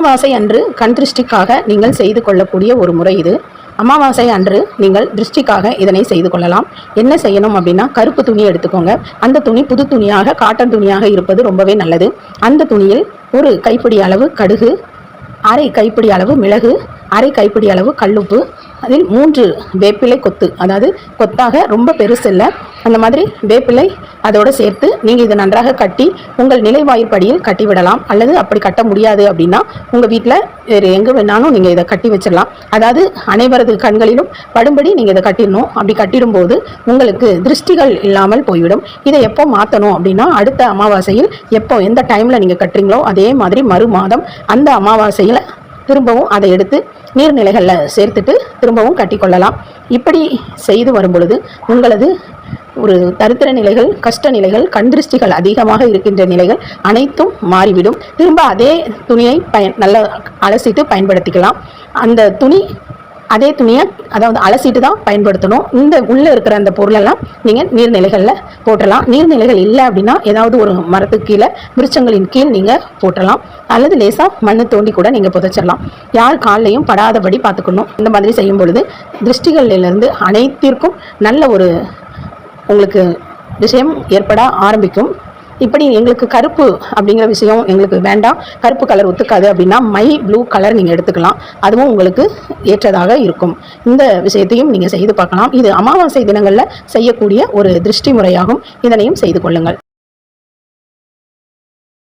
அமாவாசை அன்று கண் திருஷ்டிக்காக நீங்கள் செய்து கொள்ளக்கூடிய ஒரு முறை இது. அமாவாசை அன்று நீங்கள் திருஷ்டிக்காக இதனை செய்து கொள்ளலாம். என்ன செய்யணும் அப்படின்னா கருப்பு துணி எடுத்துக்கோங்க. அந்த துணி புது துணியாக காட்டன் துணியாக இருப்பது ரொம்பவே நல்லது. அந்த துணியில் ஒரு கைப்பிடி அளவு கடுகு அரை கைப்பிடி அளவு மிளகு அரை கைப்பிடி அளவு கல்லுப்பு அதில் மூன்று வேப்பிலை கொத்து அதாவது கொத்தாக ரொம்ப பெருசு இல்லை அந்த மாதிரி வேப்பிலை அதோடு சேர்த்து நீங்கள் இதை நன்றாக கட்டி உங்கள் நிலைவாயிற்படியில் கட்டிவிடலாம் அல்லது அப்படி கட்ட முடியாது அப்படின்னா உங்கள் வீட்டில் வேறு எங்கே வேணாலும் நீங்கள் இதை கட்டி வச்சிடலாம். அதாவது அனைவரது கண்களிலும் படும்படி நீங்கள் இதை கட்டிடணும். அப்படி கட்டிடும்போது உங்களுக்கு திருஷ்டிகள் இல்லாமல் போய்விடும். இதை எப்போ மாற்றணும் அப்படின்னா அடுத்த அமாவாசையில் எப்போ எந்த டைமில் நீங்கள் கட்டுறீங்களோ அதே மாதிரி மறு மாதம் அந்த அமாவாசையில் திரும்பவும் அதை எடுத்து நீர்நிலைகளில் சேர்த்துட்டு திரும்பவும் கட்டிக்கொள்ளலாம். இப்படி செய்து வரும் பொழுது உங்களது ஒரு தரித்திர நிலைகள் கஷ்ட நிலைகள் கண்திருஷ்டிகள் அதிகமாக இருக்கின்ற நிலைகள் அனைத்தும் மாறிவிடும். திரும்ப அதே துணியை பயன் நல்லா அலசிட்டு பயன்படுத்திக்கலாம். அந்த துணி அதே துணியை அதாவது அலசிட்டு தான் பயன்படுத்தணும். இந்த உள்ளே இருக்கிற அந்த பொருளெல்லாம் நீங்கள் நீர்நிலைகளில் போட்டலாம் நீர்நிலைகள் இல்லை அப்படின்னா ஏதாவது ஒரு மரத்துக்கு கீழே விருச்சங்களின் கீழ் நீங்கள் போட்டலாம் அல்லது லேசாக மண் தோண்டி கூட நீங்கள் புதைச்சிடலாம். யார் கால்லையும் படாதபடி பார்த்துக்கணும். இந்த மாதிரி செய்யும் பொழுது திருஷ்டிகளிலிருந்து அனைத்திற்கும் நல்ல ஒரு உங்களுக்கு விஷயம் ஏற்பட ஆரம்பிக்கும். இப்படி எங்களுக்கு கருப்பு அப்படிங்கிற விஷயம் எங்களுக்கு வேண்டாம். கருப்பு கலர் ஒத்துக்காது அப்படின்னா மை ப்ளூ கலர் நீங்கள் எடுத்துக்கலாம். அதுவும் உங்களுக்கு ஏற்றதாக இருக்கும். இந்த விஷயத்தையும் நீங்கள் செய்து பார்க்கலாம். இது அமாவாசை தினங்களில் செய்யக்கூடிய ஒரு திருஷ்டி முறையாகும். இதனையும் செய்து கொள்ளுங்கள்.